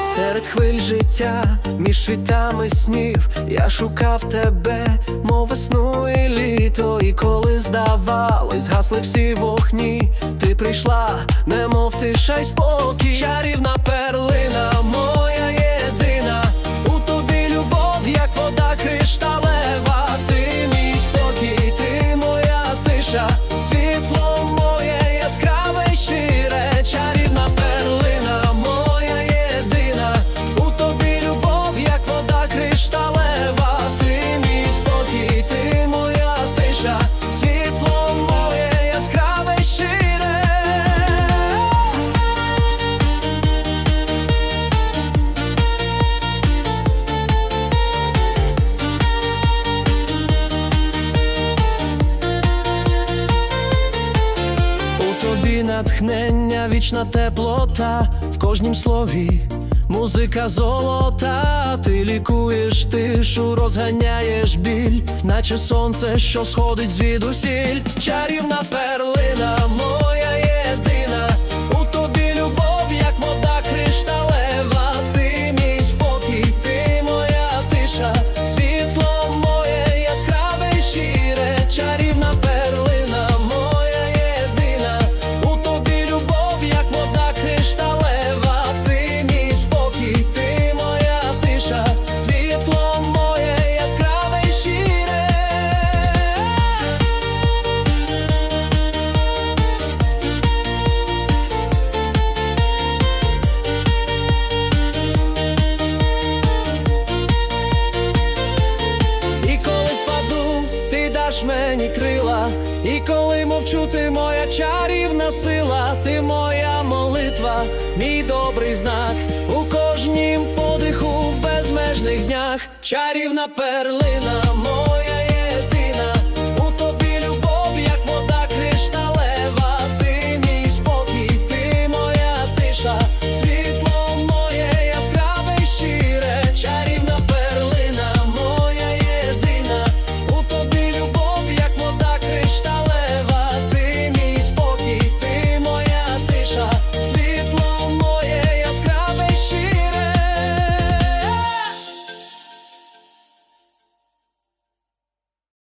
Серед хвиль життя, між світами снів, я шукав тебе, мов весну і літо, і коли здавалось, гасли всі вогні, ти прийшла, немов тиша й спокій, чарівна перлина, натхнення, вічна теплота. В кожнім слові, музика золота, ти лікуєш тишу, розганяєш біль, наче сонце, що сходить звідусіль, чарівна перлина, ти мені крила, і коли мовчу, ти моя чарівна сила, ти моя молитва, мій добрий знак у кожнім подиху в безмежних днях, чарівна перлина.